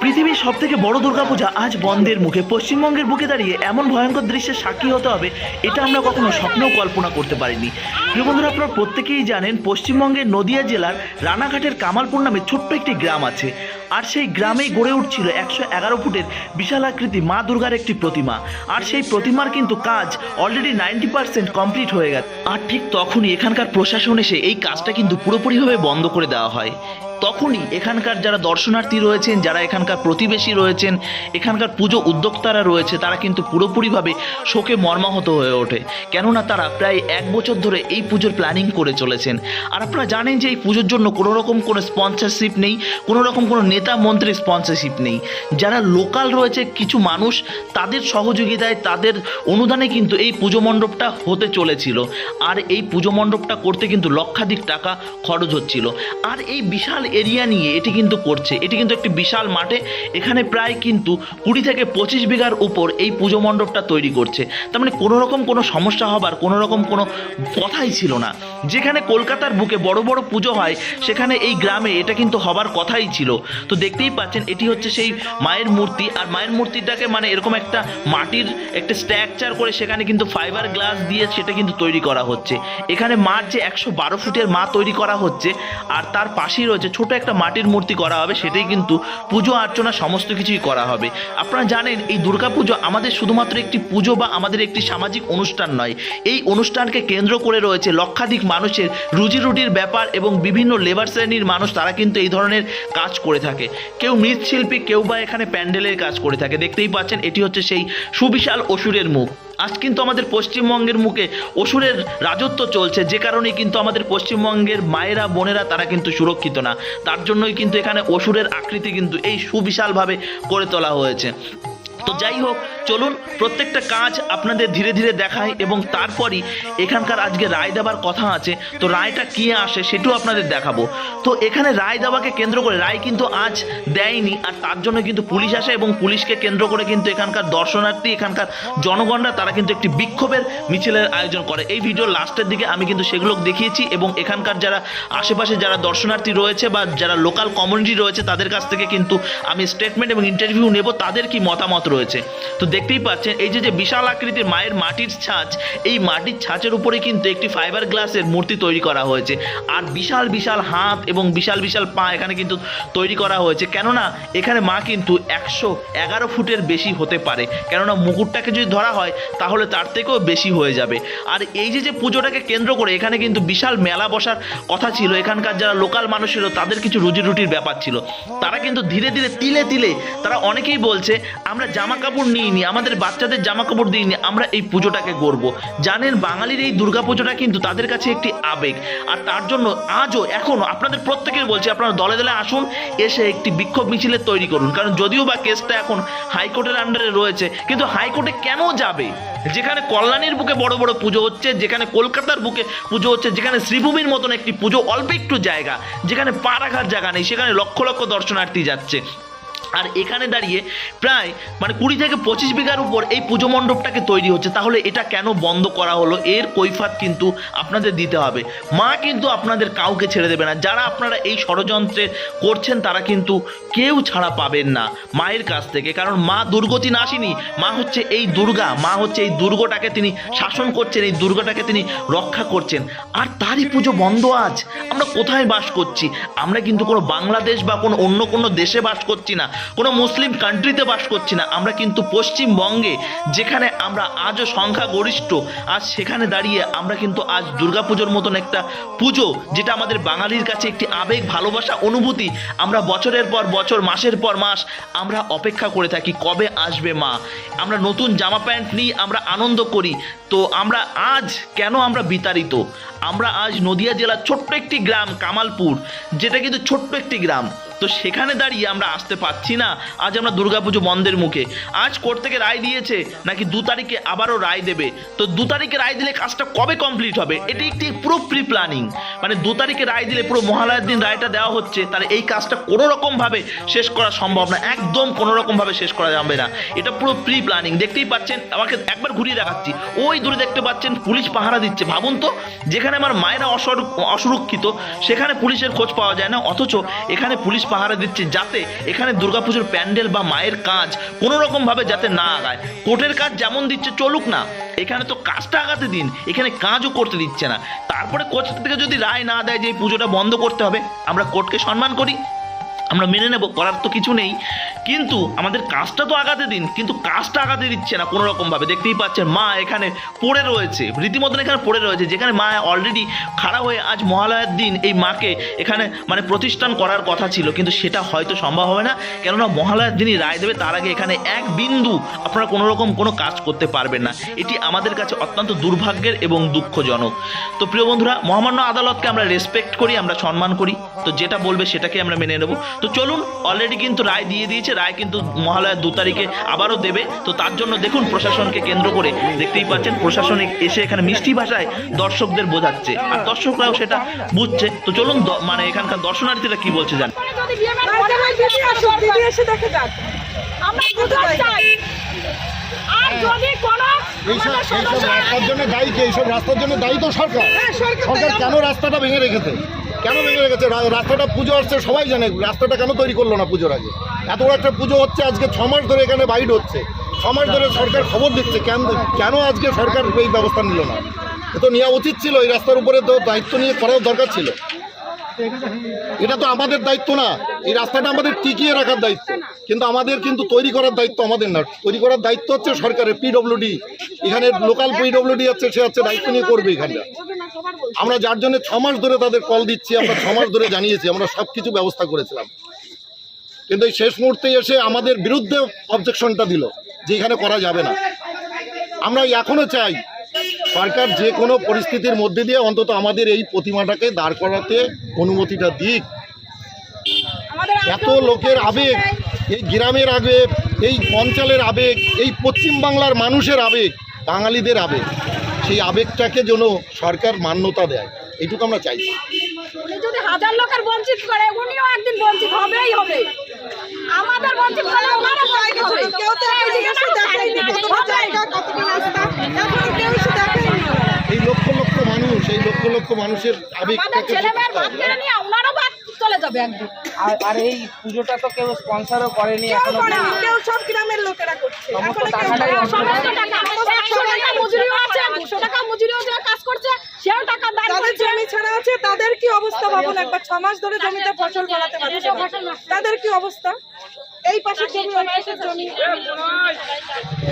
পৃথিবীর সব থেকে বড় দুর্গাপূজা আজ বন্ধের মুখে। পশ্চিমবঙ্গের বুকে দাঁড়িয়ে এমন ভয়ঙ্কর দৃশ্যের সাক্ষী হতে হবে, এটা আমরা কখনো স্বপ্নেও কল্পনা করতে পারিনি। প্রিয় বন্ধুরা, আপনারা প্রত্যেকেই জানেন, পশ্চিমবঙ্গের নদিয়া জেলার রানাঘাটের কামালপুর নামে ছোট্ট একটি গ্রাম আছে। আর সেই গ্রামেই গড়ে উঠছিল একশো এগারো ফুটের বিশাল আকৃতি মা দুর্গার একটি প্রতিমা। আর সেই প্রতিমার কিন্তু কাজ অলরেডি নাইনটি পার্সেন্ট কমপ্লিট হয়ে গেছে। আর ঠিক তখনই এখানকার প্রশাসন এসে এই কাজটা কিন্তু পুরোপুরিভাবে বন্ধ করে দেওয়া হয়। তখনই এখানকার যারা দর্শনার্থী রয়েছেন, যারা এখানকার প্রতিবেশী রয়েছেন, এখানকার পুজো উদ্যোক্তারা রয়েছে, তারা কিন্তু পুরোপুরিভাবে শোকে মর্মাহত হয়ে ওঠে। কেননা তারা প্রায় এক বছর ধরে এই পুজোর প্ল্যানিং করে চলেছেন। আর আপনারা জানেন যে এই পুজোর জন্য কোনো রকম কোনো স্পন্সরশিপ নেই, কোনো রকম কোনো নেতা মন্ত্রীর স্পন্সরশিপ নেই। যারা লোকাল রয়েছে, কিছু মানুষ তাদের সহযোগিতায়, তাদের অনুদানে কিন্তু এই পুজো মণ্ডপটা হতে চলেছিল। আর এই পুজো মণ্ডপটা করতে কিন্তু লক্ষাধিক টাকা খরচ হচ্ছিল। আর এই বিশাল এরিয়া নিয়ে এটি কিন্তু করছে। এটি কিন্তু একটি বিশাল মাঠে। এখানে প্রায় কিন্তু কুড়ি থেকে পঁচিশ বিঘার উপর এই পুজো মণ্ডপটা তৈরি করছে। তার মানে কোনো রকম কোনো সমস্যা হবার, কোনো রকম কোনো কথাই ছিল না। যেখানে কলকাতার বুকে বড় বড় পুজো হয়, সেখানে এই গ্রামে এটা কিন্তু হবার কথাই ছিল। তো দেখতেই পাচ্ছেন, এটি হচ্ছে সেই মায়ের মূর্তি। আর মায়ের মূর্তিটাকে মানে এরকম একটা মাটির একটা স্ট্রাকচার করে সেখানে কিন্তু ফাইবার গ্লাস দিয়ে সেটা কিন্তু তৈরি করা হচ্ছে। এখানে মার যে একশো বারো ফুটের মা তৈরি করা হচ্ছে, আর তার পাশেই রয়েছে ছোট একটা মাটির মূর্তি করা হবে, সেটাই কিন্তু পুজো অর্চনা সমস্ত কিছুই করা হবে। আপনারা জানেন, এই দুর্গাপুজো আমাদের শুধুমাত্র একটি পুজো বা আমাদের একটি সামাজিক অনুষ্ঠান নয়। এই অনুষ্ঠানকে কেন্দ্র করে রয়েছে লক্ষাধিক মানুষের রুজি রুটির ব্যাপার এবং বিভিন্ন লেবার শ্রেণির মানুষ, তারা কিন্তু এই ধরনের কাজ করে থাকে। কেউ মৃৎশিল্পী, কেউ বা এখানে প্যান্ডেলের কাজ করে থাকে। দেখতেই পাচ্ছেন, এটি হচ্ছে সেই সুবিশাল অসুরের মুখ। আজ কিন্তু আমাদের পশ্চিমবঙ্গের মুখে অসুরের রাজত্ব চলছে, যে কারণে কিন্তু আমাদের পশ্চিমবঙ্গের মায়েরা, বোনেরা তারা কিন্তু সুরক্ষিত না। তার জন্যই কিন্তু এখানে অসুরের আকৃতি কিন্তু এই সুবিশালভাবে করে তোলা হয়েছে। তো যাই হোক, চলুন প্রত্যেকটা কাজ আপনাদের ধীরে ধীরে দেখায় এবং তারপরই এখানকার আজকে রায় দেওয়ার কথা আছে। তো রায়টা কি আসে সেটাও আপনাদের দেখাবো। তো এখানে রায় দেওয়াকে কেন্দ্র করে, রায় কিন্তু আজ দেয়নি, আর তার জন্য কিন্তু পুলিশ আসে এবং পুলিশকে কেন্দ্র করে কিন্তু এখানকার দর্শনার্থী, এখানকার জনগণরা, তারা কিন্তু একটি বিক্ষোভের মিছিলের আয়োজন করে। এই ভিডিওর লাস্টের দিকে আমি কিন্তু সেগুলো দেখিয়েছি এবং এখানকার যারা আশেপাশে যারা দর্শনার্থী রয়েছে বা যারা লোকাল কমিউনিটি রয়েছে, তাদের কাছ থেকে কিন্তু আমি স্টেটমেন্ট এবং ইন্টারভিউ নেব। তাদের কি মতামত রয়েছে। তো দেখতেই পাচ্ছেন, এই যে যে বিশাল আকৃতির মায়ের মাটির ছাঁচ, এই মাটির ছাঁচের উপরে কিন্তু একটি ফাইবার গ্লাসের মূর্তি তৈরি করা হয়েছে। আর বিশাল বিশাল হাত এবং বিশাল বিশাল পা এখানে কিন্তু তৈরি করা হয়েছে। কেননা, এখানে মা কিন্তু একশো এগারো ফুটের বেশি হতে পারে। কেননা, মুকুটটাকে যদি ধরা হয়, তাহলে তার থেকেও বেশি হয়ে যাবে। আর এই যে যে পুজোটাকে কেন্দ্র করে এখানে কিন্তু বিশাল মেলা বসার কথা ছিল। এখানকার যারা লোকাল মানুষ ছিল, তাদের কিছু রুজি রুটির ব্যাপার ছিল। তারা কিন্তু ধীরে ধীরে, তিলে তিলে তারা অনেকেই বলছে, আমরা জামা কাপড় নিইনি, আমাদের বাচ্চাদের জামা কাপড় দিইনি, আমরা এই পুজোটাকে করব জানেন, বাঙালির এই দুর্গা পুজোটা কিন্তু তাদের কাছে একটি আবেগ। আর তার জন্য আজও, এখনও, আপনাদের প্রত্যেকের বলছি, আপনারা দলে দলে আসুন, এসে একটি বিক্ষোভ মিছিলের তৈরি করুন। কারণ যদিও বা কেসটা এখন হাইকোর্টের আন্ডারে রয়েছে, কিন্তু হাইকোর্টে কেন যাবে? যেখানে কল্যাণীর বুকে বড় বড় পুজো হচ্ছে, যেখানে কলকাতার বুকে পুজো হচ্ছে, যেখানে শ্রীভূমির মতন একটি পুজো অল্প একটু জায়গা, যেখানে পা রাখার জায়গা নেই, সেখানে লক্ষ লক্ষ দর্শনার্থী যাচ্ছে। আর এখানে দাঁড়িয়ে প্রায় মানে কুড়ি থেকে পঁচিশ বিঘার উপর এই পুজো মণ্ডপটাকে তৈরি হচ্ছে। তাহলে এটা কেন বন্ধ করা হলো? এর কৈফাত কিন্তু আপনাদের দিতে হবে। মা কিন্তু আপনাদের কাউকে ছেড়ে দেবে না। যারা আপনারা এই ষড়যন্ত্রে করছেন, তারা কিন্তু কেউ ছাড়া পাবেন না মায়ের কাছ থেকে। কারণ মা দুর্গতি না আসেনি মা হচ্ছে এই দুর্গা, মা হচ্ছে এই দুর্গটাকে তিনি শাসন করছেন, এই দুর্গটাকে তিনি রক্ষা করছেন। আর তারই পুজো বন্ধ আজ। আমরা কোথায় বাস করছি? আমরা কিন্তু কোনো বাংলাদেশ বা কোনো অন্য কোনো দেশে বাস করছি না। কোনো মুসলিম কান্ট্রিতে বাস করছি না। আমরা কিন্তু পশ্চিমবঙ্গে, যেখানে আমরা আজও সংখ্যা গরিষ্ঠ আজ সেখানে দাঁড়িয়ে আমরা কিন্তু আজ দুর্গাপুজোর মতন একটা পুজো, যেটা আমাদের বাঙালির কাছে একটি আবেগ, ভালোবাসা, অনুভূতি, আমরা বছরের পর বছর, মাসের পর মাস আমরা অপেক্ষা করে থাকি, কবে আসবে মা? আমরা নতুন জামা প্যান্ট নিই আমরা আনন্দ করি, তো আমরা আজ কেন আমরা বিতাড়িত? আমরা আজ নদিয়া জেলার ছোট্ট একটি গ্রাম, কামালপুর, যেটা কিন্তু ছোট্ট একটি গ্রাম। তো সেখানে দাঁড়িয়ে আমরা আসতে পারছি না। আজ আমরা দুর্গাপুজো বন্ধের মুখে। আজ কোর্ট থেকে রায় দিয়েছে, নাকি দু তারিখে আবারও রায় দেবে। তো দু তারিখে রায় দিলে কাজটা কবে কমপ্লিট হবে? এটি একটি পুরো প্রি প্ল্যানিং মানে দু তারিখে রায় দিলে পুরো মহালয়ার দিন রায়টা দেওয়া হচ্ছে, তাহলে এই কাজটা কোনো রকমভাবে শেষ করা সম্ভব না। একদম কোনো রকমভাবে শেষ করা যাবে না। এটা পুরো প্রি প্ল্যানিং দেখতেই পাচ্ছেন, আমাকে একবার ঘুরিয়ে দেখাচ্ছি। ওই দূরে দেখতে পাচ্ছেন পুলিশ পাহারা দিচ্ছে। ভাবুন তো, যেখানে আমার মায়েরা অসর- অসুরক্ষিত, সেখানে পুলিশের খোঁজ পাওয়া যায় না। অথচ এখানে পুলিশ পাহারা দিচ্ছে যাতে এখানে দুর্গাপুজোর প্যান্ডেল বা মায়ের কাজ কোনো রকম ভাবে যাতে না আগায়। কোর্টের কাজ যেমন দিচ্ছে চলুক না, এখানে তো কাজটা আগাতে দিন, এখানে কাজও করতে দিচ্ছে না। তারপরে কোর্ট থেকে যদি রায় না দেয় যে এই পুজোটা বন্ধ করতে হবে, আমরা কোর্টকে সম্মান করি। আমরা মেনে নেব, করার তো কিছু নেই। কিন্তু আমাদের কাজটা তো আগাতে দিন, কিন্তু কাজটা আগাতে দিচ্ছে না কোনো রকমভাবে। দেখতেই পাচ্ছেন, মা এখানে পড়ে রয়েছে, রীতিমতন এখানে পড়ে রয়েছে, যেখানে মা অলরেডি খাড়া হয়ে আজ মহালয়ার দিন এই মাকে এখানে মানে প্রতিষ্ঠান করার কথা ছিল, কিন্তু সেটা হয়তো সম্ভব হবে না। কেননা মহালয়ার দিনই রায় দেবে, তার আগে এখানে এক বিন্দু আপনারা কোনো রকম কোনো কাজ করতে পারবেন না। এটি আমাদের কাছে অত্যন্ত দুর্ভাগ্যের এবং দুঃখজনক। তো প্রিয় বন্ধুরা, মহামান্য আদালতকে আমরা রেসপেক্ট করি, আমরা সম্মান করি। তো যেটা বলবে সেটাকে আমরা মেনে নেব। তো চলুন অলরেডি কিন্তু রায় দিয়ে দিয়েছে রায় কিন্তু মহালয়ার দু তারিখে আবারও দেবে। তো তার জন্য দেখুন প্রশাসনকে কেন্দ্র করে দেখতেই পাচ্ছেন প্রশাসন এসে এখানে মিষ্টি ভাষায় দর্শকদের বোঝাচ্ছে। আর দর্শকরাও সেটা বুঝছে। তো চলুন দ- মানে এখানকার দর্শনার্থীরা কি বলছে জান। আর যদি কোনো এইসব রাস্তার জন্য দায়ী এইসব রাস্তার জন্য দায়ী তো সরকার। হ্যাঁ, সরকার সরকার কেন রাস্তাটা ভেঙে রেখেছে? কেন ভেঙে গেছে রাস্তাটা পুজো আসছে, সবাই জানে। রাস্তাটা কেন তৈরি করল না পুজোর আগে? এত বড় একটা পুজো হচ্ছে, আজকে ছ মাস ধরে এখানে বাইড হচ্ছে। ছ মাস ধরে সরকার খবর দিচ্ছে, কেন কেন আজকে সরকার এই ব্যবস্থা নিল না? এ তো নেওয়া উচিত ছিল, এই রাস্তার উপরে তো দায়িত্ব নিয়ে করাও দরকার ছিল। এটা তো আমাদের দায়িত্ব না। এই রাস্তাটা আমাদের টিকিয়ে রাখার দায়িত্ব। কিন্তু আমাদের কিন্তু তৈরি করার দায়িত্ব আমাদের না। তৈরি করার দায়িত্ব হচ্ছে সরকারের পিডব্লিউডি এখানে লোকাল পিডব্লিউডি হচ্ছে সে হচ্ছে দায়িত্ব নিয়ে করবে এখানে আমরা যার জন্য ছ মাস ধরে তাদের কল দিচ্ছি আমরা ছ মাস ধরে জানিয়েছি আমরা সব কিছু ব্যবস্থা করেছিলাম। কিন্তু এই শেষ মুহূর্তে এসে আমাদের বিরুদ্ধে অবজেকশনটা দিল যে এখানে করা যাবে না। আমরা এখনও চাই সরকার যে কোনো পরিস্থিতির মধ্যে দিয়ে অন্তত আমাদের এই প্রতিমাটাকে দাঁড় করাতে অনুমতিটা দিক। এত লোকের আবেগ এই গ্রামের আবেগ এই অঞ্চলের আবেগ এই পশ্চিম বাংলার মানুষের আবেগ বাঙালিদের আবেগ সেই আবেগটাকে যেন সরকার মান্যতা দেয় এইটুকু আমরা চাইছি। উনি যদি হাজার লোকের বঞ্চিত করে উনিও একদিন বঞ্চিত হবেই হবে। আমাদের বঞ্চিত করলে ওনারও বঞ্চিত হবে। কেউ তো এই জিজ্ঞাসা দেখাইনি কতটা জায়গা কতটা রাস্তা এখন কেউ এসে দেখাইনি এই লক্ষ লক্ষ মানুষ এই লক্ষ লক্ষ মানুষের আবেগটাকে চলে যাবে একদিন। আর আর এই পুজোটা তো কেউ স্পন্সরও করেনি এখনও করে না, পর্যন্ত। কেউ সব গ্রামের লোকেরা করছে। সমস্ত টাকাটাই। টাকা, টাকা মজুরিও আছে, দুশো টাকা মজুরিও যে কাজ করছে, সেও টাকা দান যাদের জমি ছাড়া আছে তাদের কি অবস্থা ভাবুন একবার? ছ মাস ধরে জমিতে ফসল ফলাতে পারছে তাদের কি অবস্থা? এই পাশের জমি ওই পাশের জমি।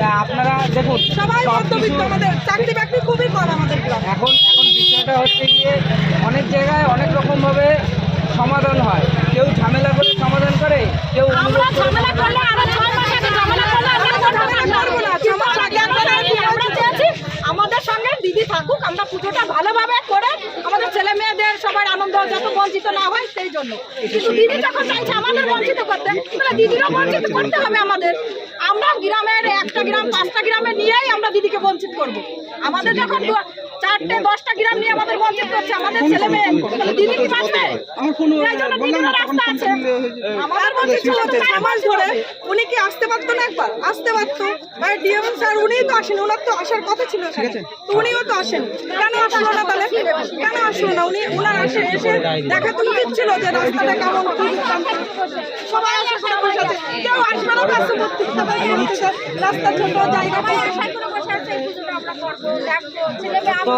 তা আপনারা দেখুন সবাই সব মধ্যবিত্ত আমাদের চাকরি বাকরি খুবই কম আমাদের এখন এখন বিষয়টা হচ্ছে গিয়ে অনেক জায়গায় অনেক রকম ভাবে সমাধান হয়। কেউ ঝামেলা করে সমাধান করে কেউ আমরা ঝামেলা করলে আরও ছয় মাস আগে ঝামেলা করলে আমরা না। আগে চেয়েছি আমাদের সঙ্গে দিদি থাকুক আমরা পুজোটা ভালোভাবে করে আমাদের ছেলে মেয়েদের সবার আনন্দ যত বঞ্চিত না হয় সেই জন্য। কিন্তু দিদি যখন চাইছে আমাদের বঞ্চিত করতে তাহলে দিদিরও বঞ্চিত করতে হবে আমাদের। আমরা গ্রামের একটা গ্রাম পাঁচটা গ্রামে নিয়েই আমরা দিদিকে বঞ্চিত করব। আমাদের যখন চারটে দশটা গ্রাম নিয়ে আমাদের বঞ্চিত করছে আমাদের ছেলে মেয়ে। দিদি কি বাঁচবে রাস্তা আছে। আমাদের বঞ্চিত ছিল যে মাস ধরে উনি কি আসতে পারতো না একবার? আসতে পারতো। ডিএম স্যার উনিই তো আসেন ওনার তো আসার কথা ছিল তো উনিও তো আসেন। কেন আসলো না তাহলে? কেন আসলো না? উনি ওনার আসে এসে দেখা তো উচিত ছিল যে রাস্তাটা কেমন কি সবাই আসে সবাই বসে আছে। কেউ আসবে না পার্শ্ববর্তী রাস্তা ছোট জায়গা তো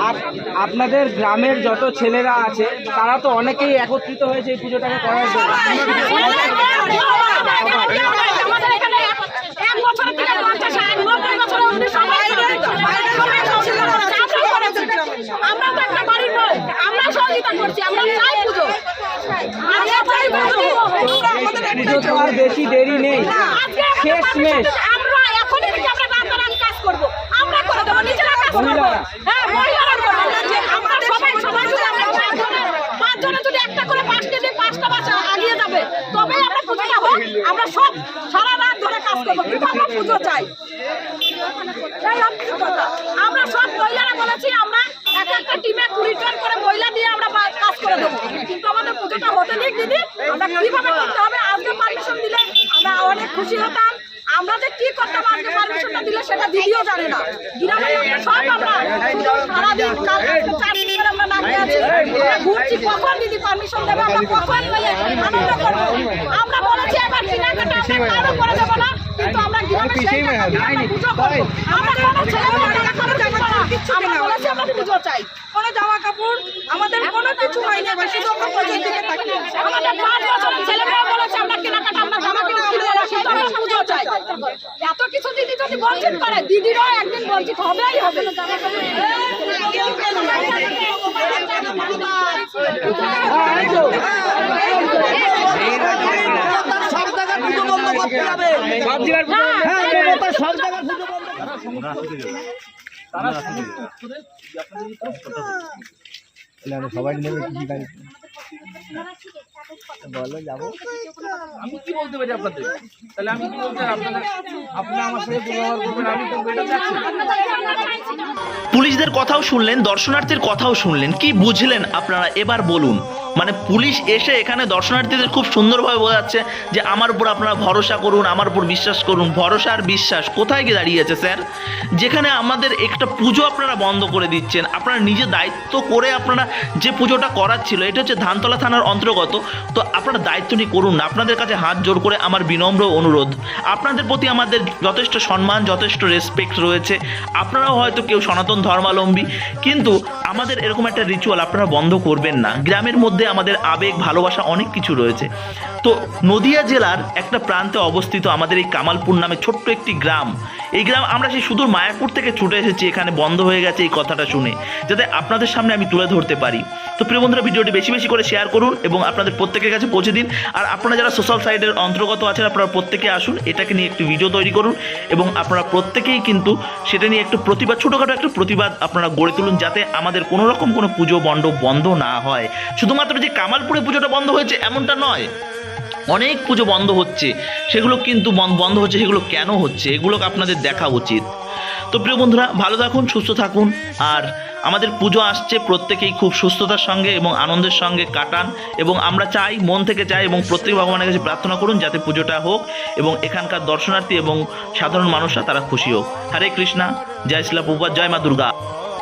আপ- আপনাদের গ্রামের যত ছেলেরা আছে তারা তো অনেকেই একত্রিত হয়েছে এই পুজোটাকে করার জন্য। আমরা তো একটা বাড়ির নয় আমরা সহযোগিতা করছি আমরা চাই পুজো পুজো আর বেশি দেরি নেই। শেষ মেশ আমরা এখনই আমরা রাতারাত কাজ করব। আমরা করে দেবো নিজেরা কাজ করব মহিলারা? হ্যাঁ মহিলারা করব যে আমরা সবাই সবাই যদি আমরা পাঁচজনে পাঁচজনে যদি একটা করে পাঁচটা দিয়ে পাঁচটা বাচ্চা আগিয়ে যাবে তবেই আমরা পুজোটা হোক আমরা সব সারা রাত ধরে কাজ করব কিন্তু আমরা পুজো চাই এই হচ্ছে কথা। আমরা সব মহিলারা বলেছি আমরা এক একটা টিমে কুড়ি জন করে মহিলা দিয়ে আমরা বা- কাজ করে দেবো কিন্তু আমাদের পুজোটা হতে দিক দিদি আমরা কীভাবে করতে হবে আজকে পারমিশন দিলে আমরা অনেক খুশি হতাম। আমরা যে কি করতাম আজকে পারমিশনটা দিলে সেটা দিদিও জানে না। গ্রামের লোকরা সব আমরা সারাদিন করে আমরা না আছি। আমরা ঘুরছি কখন দিদি পারমিশন দেবে? আমরা কখন আনন্দ করব? আমরা বলেছি এবার কেনাকাটা আমরা কারও করে দেবো না কিন্তু আমরা গ্রামে সেই টাকা দিয়ে আমরা পুজো করব। আমরা কোনো ছেলে না। আমরা বলেছি আমরা পুজো চাই। কোনো জামা কাপড় আমাদের কোনো কিছু হয়নি। এবার শুধু আমরা পুজোর দিকে তাকিয়ে আমাদের পাঁচ বছর ছেলে মেয়ে বলেছে আমরা কেনাকাটা আমরা জামা কিনা কিনবো না কিন্তু আমরা পুজো চাই এত কিছু দিদি যদি বঞ্চিত করে দিদিরও একদিন বঞ্চিত হবেই হবে। সব বলো, যাব। আমি কি বলতে পারি আপনাদের? তাহলে আমি কি বলতে আপনারা আপনারা আমার সাথে ব্যবহার করবেন, আমি তো বেটা চাচ্ছি পুলিশদের কথাও শুনলেন, দর্শনার্থীর কথাও শুনলেন। কি বুঝলেন আপনারা? এবার বলুন। মানে পুলিশ এসে এখানে দর্শনার্থীদের খুব সুন্দরভাবে বোঝাচ্ছে যে আমার উপর আপনারা ভরসা করুন, আমার উপর বিশ্বাস করুন, ভরসা আর বিশ্বাস। কোথায় গিয়ে দাঁড়িয়েছে স্যার? যেখানে আমাদের একটা পুজো আপনারা বন্ধ করে দিচ্ছেন। আপনারা নিজে দায়িত্ব করে আপনারা যে পুজোটা করার ছিল এটা হচ্ছে ধানতলা থানার অন্তর্গত। তো আপনারা দায়িত্ব নিয়ে করুন না। আপনাদের কাছে হাত জোর করে আমার বিনম্র অনুরোধ। আপনাদের প্রতি আমাদের যথেষ্ট সম্মান, যথেষ্ট রেসপেক্ট রয়েছে। আপনারাও হয়তো কেউ সনাতন ধর্মাবলম্বী কিন্তু আমাদের এরকম একটা রিচুয়াল আপনারা বন্ধ করবেন না। গ্রামের মধ্যে আমাদের আবেগ, ভালোবাসা অনেক কিছু রয়েছে। তো নদিয়া জেলার একটা প্রান্তে অবস্থিত আমাদের এই কামালপুর নামে ছোট্ট একটি গ্রাম। এই গ্রাম আমরা সেই সুদূর মায়াপুর থেকে ছুটে এসেছি, এখানে বন্ধ হয়ে গেছে এই কথাটা শুনে। যাতে আপনাদের সামনে আমি তুলে ধরতে পারি। তো প্রিয় বন্ধুরা, ভিডিওটি বেশি বেশি করে শেয়ার করুন এবং আপনাদের প্রত্যেকের কাছে পৌঁছে দিন। আর আপনারা যারা সোশ্যাল সাইডের অন্তর্গত আছেন, আপনারা প্রত্যেকে আসুন, এটাকে নিয়ে একটি ভিডিও তৈরি করুন এবং আপনারা প্রত্যেকেই কিন্তু সেটা নিয়ে একটু প্রতিবাদ ছোটোখাটো একটা প্রতিবাদ আপনারা গড়ে তুলুন যাতে আমাদের কোনো রকম কোনো পুজো বন্ড বন্ধ না হয়। শুধুমাত্র যে কামালপুরে পুজোটা বন্ধ হয়েছে এমনটা নয়। অনেক পুজো বন্ধ হচ্ছে। সেগুলো কিন্তু বন- বন্ধ হচ্ছে, সেগুলো কেন হচ্ছে? এগুলো আপনাদের দেখা উচিত। তো প্রিয় বন্ধুরা, ভালো থাকুন, সুস্থ থাকুন। আর আমাদের পুজো আসছে প্রত্যেকেই খুব সুস্থতার সঙ্গে এবং আনন্দের সঙ্গে কাটান এবং আমরা চাই, মন থেকে চাই এবং প্রত্যেক ভগবানের কাছে প্রার্থনা করুন যাতে পুজোটা হোক এবং এখানকার দর্শনার্থী এবং সাধারণ মানুষরা তারা খুশি হোক। হরে কৃষ্ণা, জয় শিলা জয় মা দুর্গা।